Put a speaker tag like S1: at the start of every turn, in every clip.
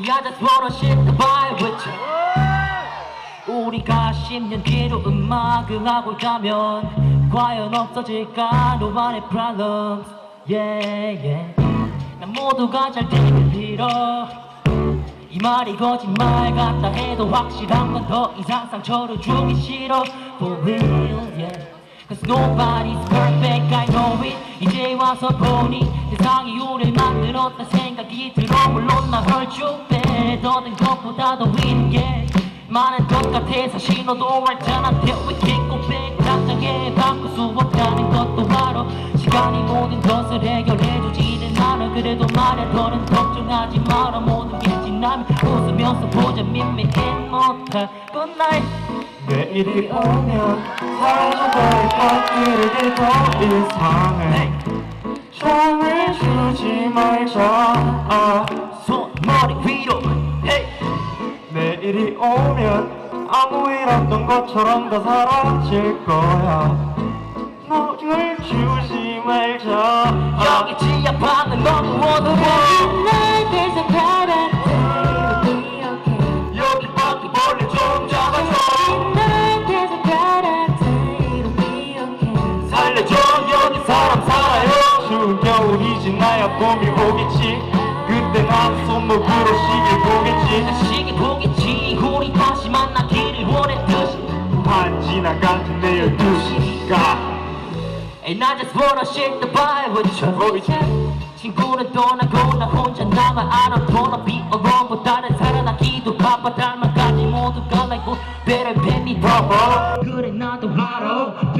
S1: Vibe with you 우리가 10년 뒤로 음악을 하고 있다면 과연 없어질까? 너만의 problems. Yeah yeah. 난 모두가 잘 되길 빌어 이 말이 거짓말 같다 해도 확실한 건 더 이상 상처를 주기 싫어. For real yeah Cause nobody's perfect I know it. 이제 와서 보니 세상이 우릴 만들었다 생각이 들어 물론 나 헐쭉대 더든 것보다 더 위는 게 많은 것 같아. 사실 너도 알잖아. That we can't go back 당장에 바꿀 수 없다는 것도 Good night
S2: 내일이 오면 사라져버릴 것들을 더 이상해. 정을 주지 말자. 아,
S1: 손 머리 위로. Hey
S2: 내일이 오면 아무 일 없던 것처럼 다 사라질 거야. 너를 주지 말자. 아,
S1: 여기 지하 방은 너무 어두워
S2: 봄이 오겠지? 그때 난 손목으로 시길 보겠지?
S1: 시기 보겠지. 우리 다시 만나기를 원했듯이.
S2: 반 지나 같은 내 열두 시가.
S1: And I just wanna shake the vibe with you. 친구는 떠나고 나 혼자 남아 I don't wanna be alone 보다는 살아나기도 바빠. 닮아까지 모두가 뭐 better than me 그래 나도 알아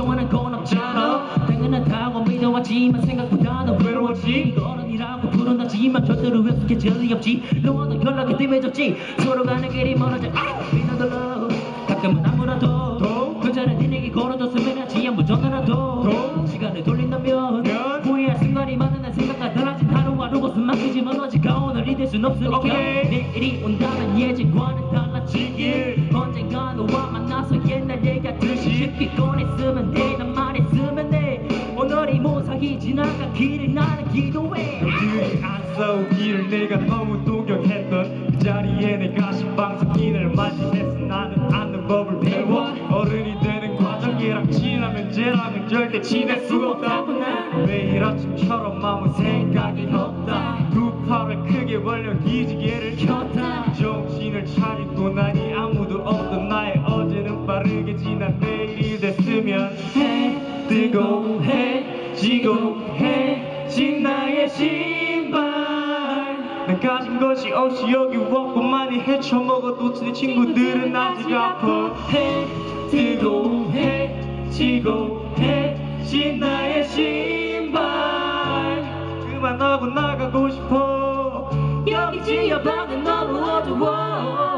S1: 부른다지만 절대로 약속해질 리 없지. 너와도 연락이 뜸해졌지. 서로 가는 길이 멀어져. love 가끔은 아무라도. 괜찮은 니에게 걸어줬으면 하지. 한번 전화라도. 시간을 돌린다면 후회할 순간이 많은 날 생각과 달라진 하루하루 것은 맡기지만 어제가 오늘이 될 순 없으니까. 내일이 온다 오늘이 무사히 지나가기를 나는 기도해.
S2: 그들이 안 싸우기를 내가 너무 동경했던 그 자리에 내가 신방석인을 맞이했어. 나는 아는 법을 배워. 어른이 되는 과정이랑 지나면 쟤랑은 절대 지낼 수가 없다. 매일 아침처럼 아무 생각이 없다. 두 팔을 크게 벌려 기지개를 켰다. 정신을 차리고 나니 아무도 없던 나의 어제는 빠르게 지나 내일이 됐으면 해 지고 해진 나의 신발. 난 가진 것이 없이 여기 왔고 많이 헤쳐먹어도 내 친구들은 아직 아파 해. 뜨고 해 지고 해진 나의 신발. 그만하고 나가고 싶어.
S1: 여기 지하방은 너무 어두워